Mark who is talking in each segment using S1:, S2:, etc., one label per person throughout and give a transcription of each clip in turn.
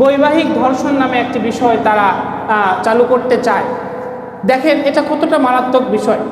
S1: বৈবাহিক ধর্ষণ নামে একটি বিষয় তারা চালু করতে চায়। দেখেন, এটা কতটা মারাত্মক বিষয়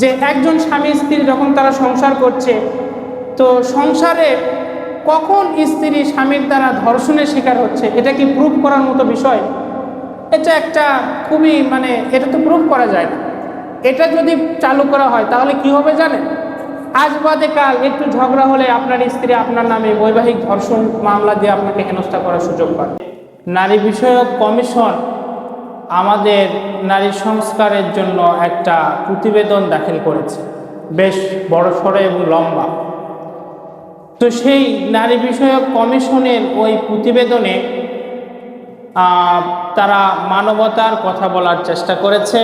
S1: যে একজন স্বামী স্ত্রী যখন তারা সংসার করছে, তো সংসারে কখন স্ত্রী স্বামীর দ্বারা ধর্ষণের শিকার হচ্ছে, এটা কি প্রুফ করার মতো বিষয়? এটা একটা খুবই মানে এটা তো প্রুফ করা যায় না। এটা যদি চালু করা হয়, তাহলে কি হবে জানেন? আজ বাদে কাল একটু ঝগড়া হলে আপনার স্ত্রী আপনার নামে বৈবাহিক ধর্ষণ মামলা দিয়ে আপনাকে হেনস্থা করার সুযোগ পাবে নারী বিষয়ক কমিশন আমাদের নারী সংস্কারের জন্য একটা প্রতিবেদন দাখিল করেছে। বেশ বড় সড়ো এবং লম্বা। তো সেই নারী বিষয়ক কমিশনের ওই প্রতিবেদনে তারা মানবতার কথা বলার চেষ্টা করেছে।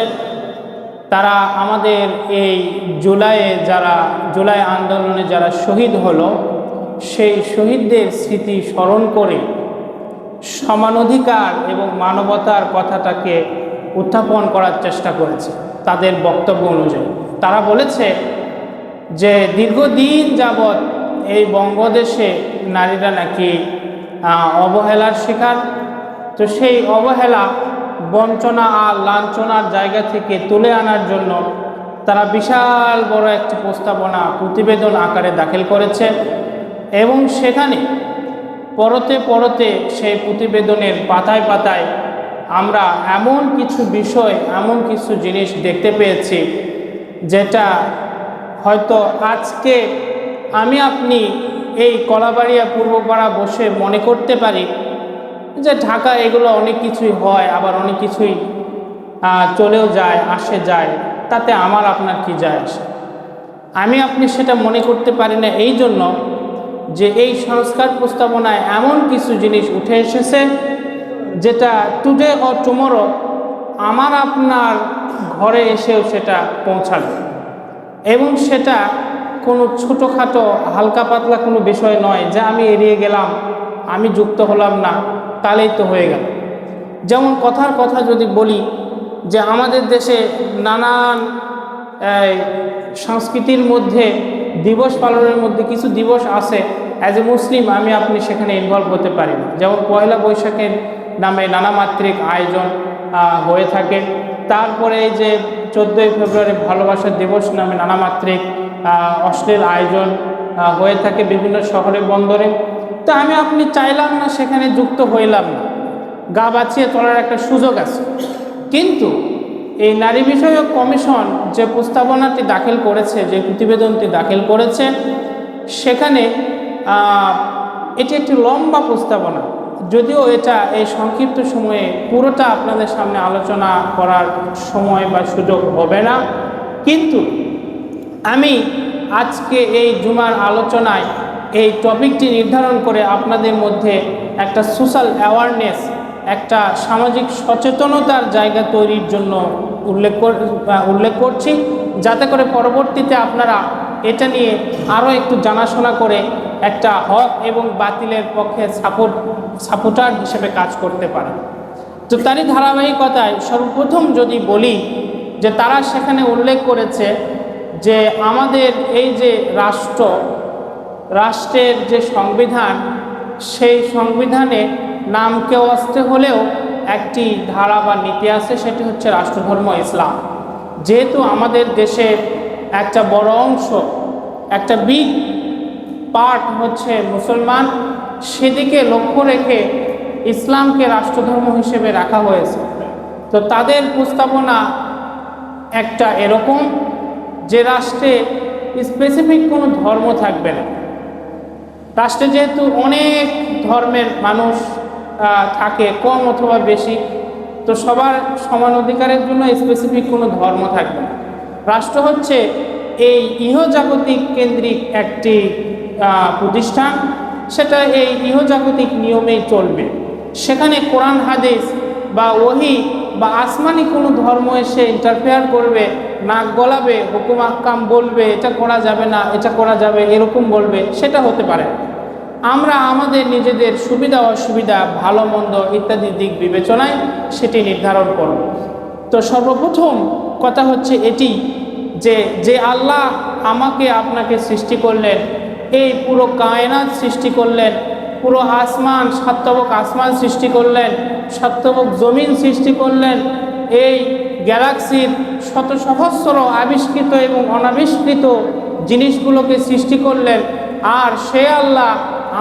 S1: তারা আমাদের এই জুলাইয়ে যারা, জুলাই আন্দোলনে যারা শহীদ হলো, সেই শহীদদের স্মৃতি স্মরণ করে সমানাধিকার এবং মানবতার কথাটাকে উত্থাপন করার চেষ্টা করেছে তাদের বক্তব্য অনুযায়ী। তারা বলেছে যে দীর্ঘদিন যাবৎ এই বঙ্গদেশে নারীরা নাকি অবহেলার শিকার। তো সেই অবহেলা বঞ্চনা আর লাঞ্ছনার জায়গা থেকে তুলে আনার জন্য তারা বিশাল বড় একটি প্রস্তাবনা, প্রতিবেদন আকারে দাখিল করেছে এবং সেখানে পরতে পরতে সেই প্রতিবেদনের পাতায় পাতায় আমরা এমন কিছু বিষয়, এমন কিছু জিনিস দেখতে পেয়েছি যেটা হয়তো আজকে আমি আপনি এই কলাবাড়িয়া পূর্বপাড়া বসে মনে করতে পারি যে ঢাকা এগুলো অনেক কিছুই হয়, আবার অনেক কিছুই চলেও যায়, আসে যায়, তাতে আমার আপনার কি যায় আসে? আমি আপনি সেটা মনে করতে পারি না, এই জন্য যে এই সংস্কার প্রস্তাবনায় এমন কিছু জিনিস উঠে এসেছে, যেটা টুডে ও টুমোরো আমার আপনার ঘরে এসেও সেটা পৌঁছাবে। এবং সেটা কোনো ছোটোখাটো হালকা পাতলা কোনো বিষয় নয় যে আমি এড়িয়ে গেলাম, আমি যুক্ত হলাম না। তাহলেই তো হয়ে গেল। যেমন কথার কথা যদি বলি যে আমাদের দেশে নানান সংস্কৃতির মধ্যে দিবস পালনের মধ্যে কিছু দিবস আছে। অ্যাজ এ মুসলিম আমি আপনি সেখানে ইনভলভ হতে পারি না। যেমন পয়লা বৈশাখের নামে নানা মাত্রিক আয়োজন হয়ে থাকে। তারপরে যে চোদ্দোই ফেব্রুয়ারি ভালোবাসার দিবস নামে নানা মাত্রিক অশ্লীল আয়োজন হয়ে থাকে বিভিন্ন শহরে, বন্দরে। তো আমি আপনি চাইলাম না, সেখানে যুক্ত হইলাম না। গা বাঁচিয়ে চলার একটা সুযোগ আছে। কিন্তু এই নারী বিষয়ক কমিশন যে প্রস্তাবনাটি দাখিল করেছে, যে প্রতিবেদনটি দাখিল করেছে, সেখানে এটি একটি লম্বা প্রস্তাবনা। যদিও এটা এই সংক্ষিপ্ত সময়ে পুরোটা আপনাদের সামনে আলোচনা করার সময় বা সুযোগ হবে না। কিন্তু আমি আজকে এই জুমার আলোচনায় এই টপিকটি নির্ধারণ করে আপনাদের মধ্যে একটা সোশ্যাল অ্যাওয়ারনেস, একটা সামাজিক সচেতনতার জায়গা তৈরির জন্য উল্লেখ উল্লেখ করছি। যাতে করে পরবর্তীতে আপনারা এটা নিয়ে আরও একটু জানাশোনা করে একটা হক এবং বাতিলের পক্ষে সাপোর্ট, সাপোর্টার হিসেবে কাজ করতে পারেন। তো তারই ধারাবাহিকতায় সর্বপ্রথম যদি বলি যে তারা সেখানে উল্লেখ করেছে যে আমাদের এই যে রাষ্ট্র রাষ্ট্রের যে সংবিধান, সেই সংবিধানে নামকে আসতে হলেও একটি ধারা বা নীতি আছে, সেটি হচ্ছে রাষ্ট্রধর্ম ইসলাম। যেহেতু আমাদের দেশের একটা বড় অংশ, একটা বিগ পার্ট হচ্ছে মুসলমান, সেদিকে লক্ষ্য রেখে ইসলামকে রাষ্ট্রধর্ম হিসেবে রাখা হয়েছে। তো তাদের প্রস্তাবনা একটা এরকম যে রাষ্ট্রে স্পেসিফিক কোনো ধর্ম থাকবে না। রাষ্ট্রে যেহেতু অনেক ধর্মের মানুষ থাকে, কম অথবা বেশি, তো সবার সমান অধিকারের জন্য স্পেসিফিক কোনো ধর্ম থাকবে না। রাষ্ট্র হচ্ছে এই ইহজাগতিক কেন্দ্রিক একটি প্রতিষ্ঠান। সেটা এই ইহজাগতিক নিয়মেই চলবে। সেখানে কোরআন, হাদিস বা ওহি বা আসমানি কোনো ধর্ম এসে ইন্টারফেয়ার করবে, নাক গলাবে, হুকুম আহকাম বলবে, এটা করা যাবে না, এটা করা যাবে, এরকম বলবে, সেটা হতে পারে আমরা আমাদের নিজেদের সুবিধা, অসুবিধা, ভালো, মন্দ ইত্যাদি দিক বিবেচনায় সেটি নির্ধারণ করব। তো সর্বপ্রথম কথা হচ্ছে এটি যে যে আল্লাহ আমাকে আপনাকে সৃষ্টি করলেন, এই পুরো কায়নাত সৃষ্টি করলেন পুরো আসমান সাতবক আসমান সৃষ্টি করলেন সাতবক জমিন সৃষ্টি করলেন। এই গ্যালাক্সির শত সহস্র আবিষ্কৃত এবং অনাবিষ্কৃত জিনিসগুলোকে সৃষ্টি করলেন। আর সে আল্লাহ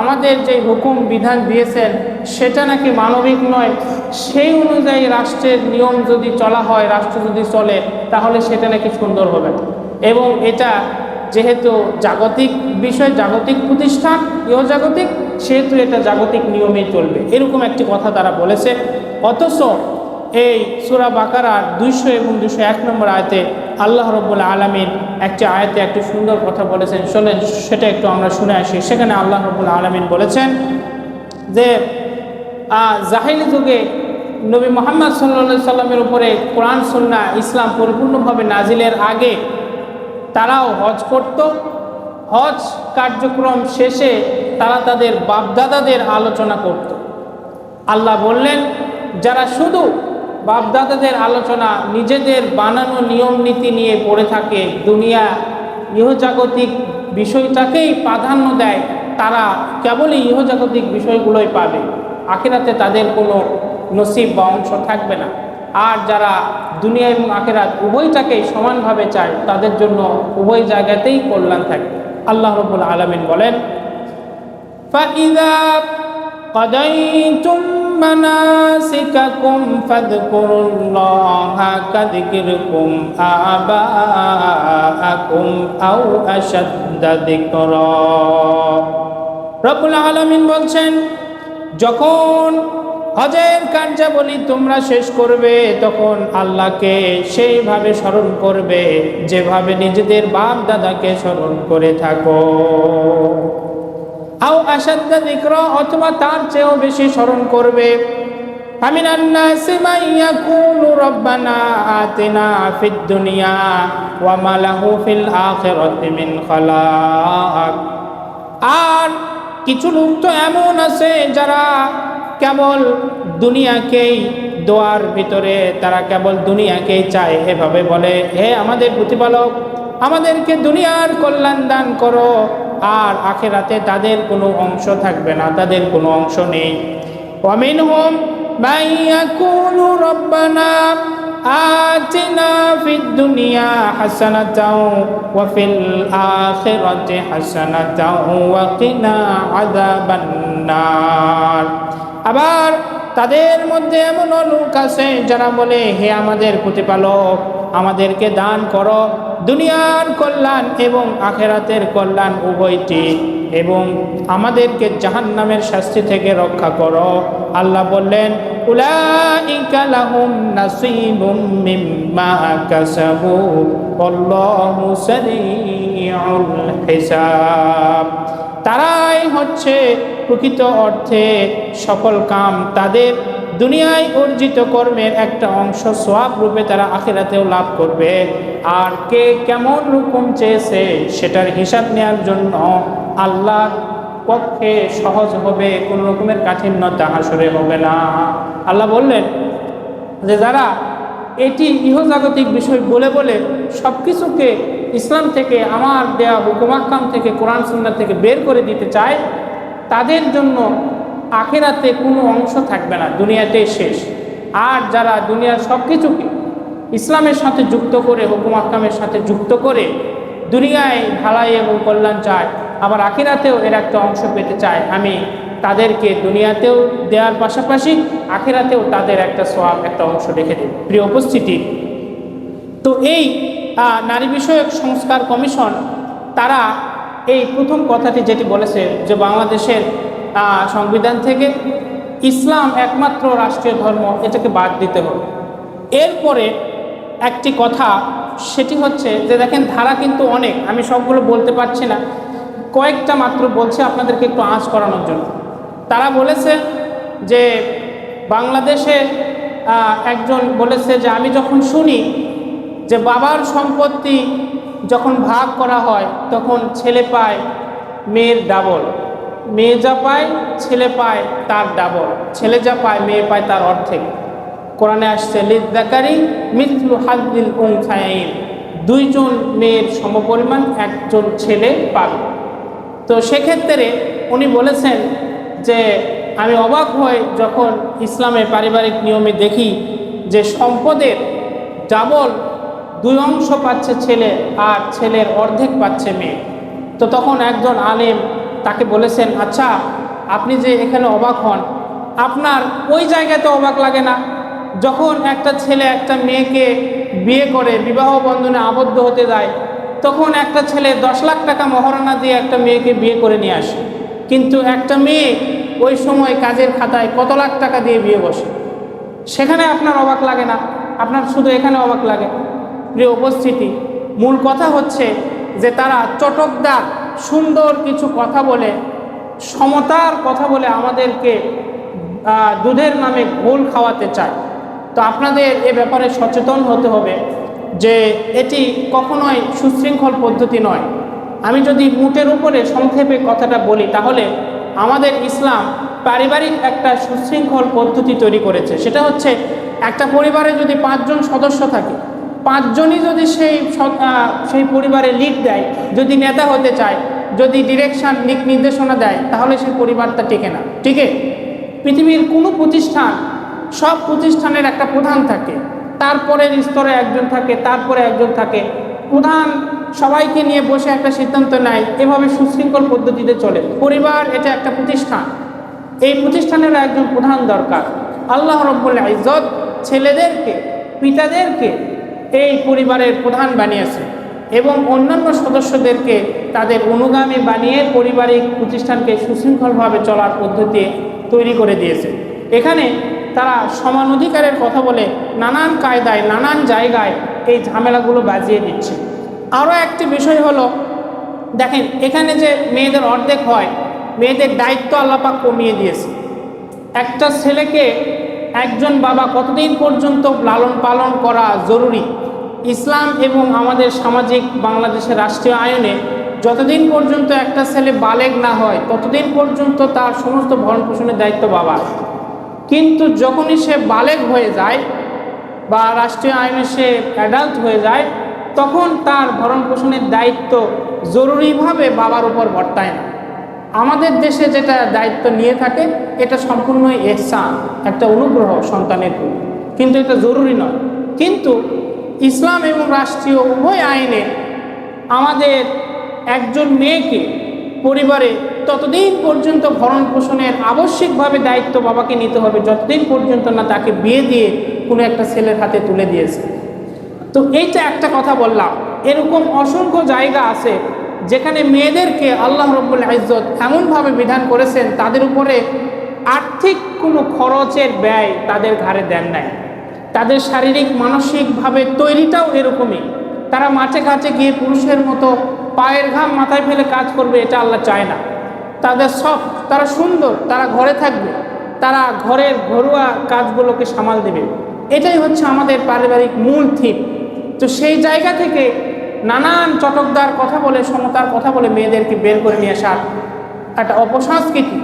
S1: আমাদের যে হুকুম, বিধান দিয়েছেন, সেটা নাকি মানবিক নয়। সেই অনুযায়ী রাষ্ট্রের নিয়ম যদি চলা হয়, রাষ্ট্র যদি চলে, তাহলে সেটা নাকি সুন্দর হবে। এবং এটা যেহেতু জাগতিক বিষয় জাগতিক প্রতিষ্ঠান ইহজাগতিক সেহেতু এটা জাগতিক নিয়মেই চলবে। এরকম একটি কথা তারা বলেছে। অথচ এই সুরা বাকারার দুইশো এবং দুশো এক নম্বর আয়তে আল্লাহ রব্বুল আলমিন একটি আয়তে একটি সুন্দর কথা বলেছেন। শোনেন সেটা একটু আমরা শুনে আসি। সেখানে আল্লাহ রব্বুল আলমিন বলেছেন যে জাহিলি যুগে নবী মোহাম্মদ সাল্লা সাল্লামের উপরে কোরআন সুন্না ইসলাম পরিপূর্ণভাবে নাজিলের আগে তারাও হজ করত। হজ কার্যক্রম শেষে তারা তাদের বাপদাদাদের আলোচনা করত। আল্লাহ বললেন, যারা শুধু বাপদাদাদের আলোচনা, নিজেদের বানানো নিয়ম নীতি নিয়ে পড়ে থাকে, দুনিয়া ইহজাগতিক বিষয়টাকেই প্রাধান্য দেয়, তারা কেবলই ইহজাগতিক বিষয়গুলোই পাবে। আখেরাতে তাদের কোনো নসিব বা অংশ থাকবে না। আর যারা দুনিয়া এবং আখেরাত উভয়টাকেই সমানভাবে চায়, তাদের জন্য উভয় জায়গাতেই কল্যাণ থাকবে। আল্লাহ রবুল আলমিন বলেন فإذا قضيتم مناسككم فاذكروا الله كذكركم آباءكم أو أشد ذكرا রব্বুল আলামিন বলছেন যখন হজের কার্যাবলী তোমরা শেষ করবে, তখন আল্লাহকে সেইভাবে স্মরণ করবে, যেভাবে নিজেদের বাপ দাদাকে স্মরণ করে থাকো। আও আসাদা দিক্র অথবা তার চেয়েও বেশি স্মরণ করবে। আমিন দুনিয়া আর কিছু লোক তো এমন আছে যারা কেবল দুনিয়াকেই, দোয়ার ভিতরে তারা কেবল দুনিয়াকেই চায়, এভাবে বলে, হে আমাদের প্রতিপালক, আমাদেরকে দুনিয়ার কল্যাণ দান করো, আর আখেরাতে তাদের কোনো অংশ থাকবে না, তাদের কোনো অংশ নেই। অমিন হোম বাইয়াকুলু দুনিয়া আবার তাদের মধ্যে এমন লোক আছে যারা বলে, হে আমাদের প্রতিপালক, আমাদেরকে দান করো। দুনিয়ার কল্যাণ এবং আখেরাতের কল্যাণ উভয়টি এবং আমাদেরকে জাহান্নামের শাস্তি থেকে রক্ষা করো। আল্লাহ বললেন হিসাব। তারাই হচ্ছে প্রকৃত অর্থে সফল কাম। তাদের দুনিয়ায় অর্জিত কর্মের একটা অংশ সোয়াব রূপে তারা আখেরাতেও লাভ করবে। আর কে কেমন রকম চেয়েছে সেটার হিসাব নেওয়ার জন্য আল্লাহর পক্ষে সহজ হবে, কোনো রকমের কাঠিন্যতা হাসরে হবে না। আল্লাহ বললেন যে, যারা এটি ইহজাগতিক বিষয় বলে বলে সব কিছুকে ইসলাম থেকে আমার দেয়া হুকুমাক্কাম থেকে, কোরআন, সুন্নাহ থেকে বের করে দিতে চায়, তাদের জন্য আখেরাতে কোনো অংশ থাকবে না, দুনিয়াতেই শেষ। আর যারা দুনিয়ার সব কিছুকে ইসলামের সাথে যুক্ত করে হুকুম আক্কামের সাথে যুক্ত করে দুনিয়ায় ভালাই এবং কল্যাণ চায়, আবার আখিরাতেও এর একটা অংশ পেতে চায়, আমি তাদেরকে দুনিয়াতেও দেওয়ার পাশাপাশি আখেরাতেও তাদের একটা সোয়াব, একটা অংশ রেখে দেব। প্রিয় উপস্থিতি, তো এই নারী বিষয়ক সংস্কার কমিশন, তারা এই প্রথম কথাটি যেটি বলেছে যে বাংলাদেশের সংবিধান থেকে ইসলাম একমাত্র রাষ্ট্রীয় ধর্ম, এটাকে বাদ দিতে হবে। এরপরে একটি কথা, সেটি হচ্ছে যে দেখেন ধারা কিন্তু অনেক, আমি সবগুলো বলতে পারছি না। কয়েকটা মাত্র বলছে আপনাদেরকে একটু আঁচ করানোর জন্য। তারা বলেছে যে বাংলাদেশে একজন বলেছে যে আমি যখন শুনি যে বাবার সম্পত্তি যখন ভাগ করা হয়, তখন ছেলে পায় মেয়ের ডাবল মেয়ে যা পায়, ছেলে পায় তার ডাবল ছেলে যা পায়, মেয়ে পায় তার অর্ধেক। কোরআনে আসছে, লিদ্দাকারি মিথলু হাদ্দিল উংসাইন দুইজন মেয়ের সমপরিমাণ একজন ছেলে পাবে। তো সেক্ষেত্রে উনি বলেছেন যে, আমি অবাক হই যখন ইসলামের পারিবারিক নিয়মে দেখি যে সম্পদের ডাবল দুই অংশ পাচ্ছে ছেলে আর ছেলের অর্ধেক পাচ্ছে মেয়ে। তো তখন একজন আলেম তাকে বলেছেন আচ্ছা আপনি যে এখানে অবাক হন, আপনার ওই জায়গাতে অবাক লাগে না? যখন একটা ছেলে একটা মেয়েকে বিয়ে করে, বিবাহ বন্ধনে আবদ্ধ হতে যায়, তখন একটা ছেলে দশ লাখ টাকা মহারণা দিয়ে একটা মেয়েকে বিয়ে করে নিয়ে আসে। কিন্তু একটা মেয়ে ওই সময় কাজের খাতায় কত লাখ টাকা দিয়ে বিয়ে বসে? সেখানে আপনার অবাক লাগে না? আপনার শুধু এখানে অবাক লাগে? প্রিয় উপস্থিতি, মূল কথা হচ্ছে যে তারা চটকদার, সুন্দর কিছু কথা বলে, সমতার কথা বলে আমাদেরকে দুধের নামে ঘোল খাওয়াতে চায়। তো আপনাদের এ ব্যাপারে সচেতন হতে হবে যে এটি কখনোই সুশৃঙ্খল পদ্ধতি নয়। আমি যদি মুটের উপরে সংক্ষেপে কথাটা বলি, তাহলে আমাদের ইসলাম পারিবারিক একটা সুশৃঙ্খল পদ্ধতি তৈরি করেছে। সেটা হচ্ছে, একটা পরিবারে যদি পাঁচজন সদস্য থাকে পাঁচজনই যদি সেই সেই পরিবারে লিড দেয়, যদি নেতা হতে চায়, যদি ডিরেকশন দিক নির্দেশনা দেয়, তাহলে সেই পরিবারটা টিকে না। ঠিক পৃথিবীর কোনো প্রতিষ্ঠান, সব প্রতিষ্ঠানের একটা প্রধান থাকে, তারপরের স্তরে একজন থাকে, তারপরে একজন থাকে। প্রধান সবাইকে নিয়ে বসে একটা সিদ্ধান্ত নেয়, এভাবে সুশৃঙ্খল পদ্ধতিতে চলে। পরিবার এটা একটা প্রতিষ্ঠান। এই প্রতিষ্ঠানের একজন প্রধান দরকার। আল্লাহ রব্বুল ইজ্জত ছেলেদেরকে, পিতাদেরকে এই পরিবারের প্রধান বানিয়েছে এবং অন্যান্য সদস্যদেরকে তাদের অনুগামী বানিয়ে পারিবারিক প্রতিষ্ঠানকে সুশৃঙ্খলভাবে চলার পদ্ধতি তৈরি করে দিয়েছে। এখানে তারা সমান অধিকারের কথা বলে নানান কায়দায়, নানান জায়গায় এই ঝামেলাগুলো বাজিয়ে দিচ্ছে। আরও একটি বিষয় হলো, দেখেন, এখানে যে মেয়েদের অর্ধেক হয়, মেয়েদের দায়িত্ব আল্লাপাক কমিয়ে দিয়েছে। একটা ছেলেকে একজন বাবা কতদিন পর্যন্ত লালন পালন করা জরুরি? ইসলাম এবং আমাদের সামাজিক বাংলাদেশের রাষ্ট্রীয় আয়নে যতদিন পর্যন্ত একটা ছেলে বালেগ না হয়, ততদিন পর্যন্ত তার সমস্ত ভরণ পোষণের দায়িত্ব বাবার। কিন্তু যখনই সে বালেগ হয়ে যায় বা রাষ্ট্রীয় আইনে সে অ্যাডাল্ট হয়ে যায়, তখন তার ভরণ পোষণের দায়িত্ব জরুরিভাবে বাবার উপর বর্তায় না। আমাদের দেশে যেটা দায়িত্ব নিয়ে থাকে, এটা সম্পূর্ণই এহসান, একটা অনুগ্রহ সন্তানের কিন্তু এটা জরুরি নয়। কিন্তু ইসলাম এবং রাষ্ট্রীয় উভয় আইনে আমাদের একজন মেয়েকে পরিবারে ততদিন পর্যন্ত ভরণ পোষণের আবশ্যিকভাবে দায়িত্ব বাবাকে নিতে হবে, যতদিন পর্যন্ত না তাকে বিয়ে দিয়ে কোনো একটা ছেলের হাতে তুলে দিয়েছে। তো এইটা একটা কথা বললাম। এরকম অসংখ্য জায়গা আছে যেখানে মেয়েদেরকে আল্লাহ রব্বুল ইজ্জত এমনভাবে বিধান করেছেন, তাদের উপরে আর্থিক কোনো খরচের ব্যয় তাদের ঘাড়ে দেন নাই। তাদের শারীরিক, মানসিকভাবে তৈরিটাও এরকমই। তারা মাঠে কাছে গিয়ে পুরুষের মতো পায়ের ঘাম মাথায় ফেলে কাজ করবে, এটা আল্লাহ চায় না। তাদের সব তারা সুন্দর, তারা ঘরে থাকবে, তারা ঘরের ঘরোয়া কাজগুলোকে সামাল দেবে। এটাই হচ্ছে আমাদের পারিবারিক মূল থিম। তো সেই জায়গা থেকে নানান চটকদার কথা বলে, সমতার কথা বলে মেয়েদেরকে বের করে নিয়ে আসার একটা অপসংস্কৃতি,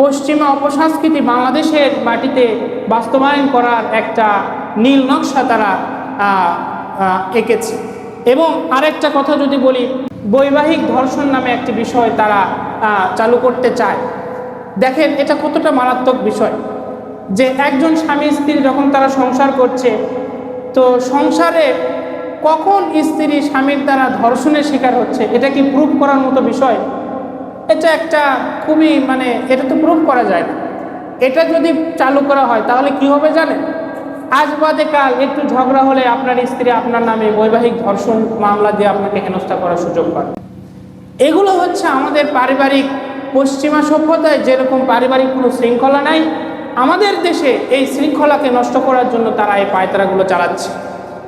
S1: পশ্চিমা অপসংস্কৃতি বাংলাদেশের মাটিতে বাস্তবায়ন করার একটা নীল নকশা তারা এঁকেছে। এবং আরেকটা কথা যদি বলি, বৈবাহিক ধর্ষণ নামে একটি বিষয় তারা চালু করতে চায়। দেখেন, এটা কতটা মারাত্মক বিষয় যে একজন স্বামী স্ত্রী যখন তারা সংসার করছে, তো সংসারে কখন স্ত্রী স্বামীর দ্বারা ধর্ষণের শিকার হচ্ছে? এটা কি প্রুভ করার মতো বিষয়? এটা একটা খুবই মানে এটা তো প্রুভ করা যায় না। এটা যদি চালু করা হয়, তাহলে কি হবে জানেন? আজ বাদে কাল একটু ঝগড়া হলে আপনার স্ত্রী আপনার নামে বৈবাহিক ধর্ষণ মামলা দিয়ে আপনাকে হেনস্থা করার সুযোগ পায়। এগুলো হচ্ছে আমাদের পারিবারিক পশ্চিমা সভ্যতায় যেরকম পারিবারিক কোনো শৃঙ্খলা নাই, আমাদের দেশে এই শৃঙ্খলাকে নষ্ট করার জন্য তারা এই পায়তারাগুলো চালাচ্ছে।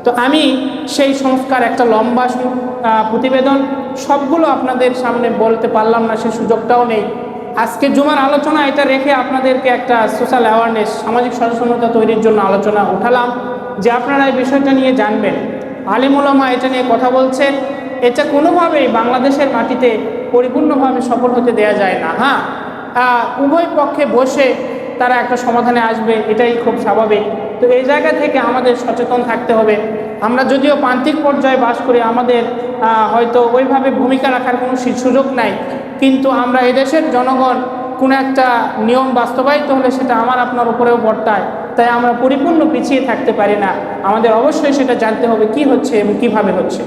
S1: তো আমি সেই সংস্কার, একটা লম্বা প্রতিবেদন, সবগুলো আপনাদের সামনে বলতে পারলাম না, সে সুযোগটাও নেই। আজকে জুমার আলোচনা, এটা রেখে আপনাদেরকে একটা সোশ্যাল অ্যাওয়ারনেস সামাজিক সচেতনতা তৈরির জন্য আলোচনা উঠালাম, যে আপনারা এই বিষয়টা নিয়ে জানবেন। আলিমুলামা এটা নিয়ে কথা বলছেন, এটা কোনোভাবেই বাংলাদেশের মাটিতে পরিপূর্ণভাবে সফল হতে দেয়া যায় না হ্যাঁ? উভয় পক্ষে বসে তারা একটা সমাধানে আসবে, এটাই খুব স্বাভাবিক। তো এই জায়গা থেকে আমাদের সচেতন থাকতে হবে। আমরা যদিও প্রান্তিক পর্যায়ে বাস করি, আমাদের হয়তো ওইভাবে ভূমিকা রাখার কোনো সুযোগ নাই। কিন্তু আমরা এদেশের জনগণ কোনো একটা নিয়ম বাস্তবায়িত হলে সেটা আমার আপনার উপরেও বর্তায়। তাই আমরা পরিপূর্ণ পিছিয়ে থাকতে পারি না। আমাদের অবশ্যই সেটা জানতে হবে, কি হচ্ছে এবং কীভাবে হচ্ছে।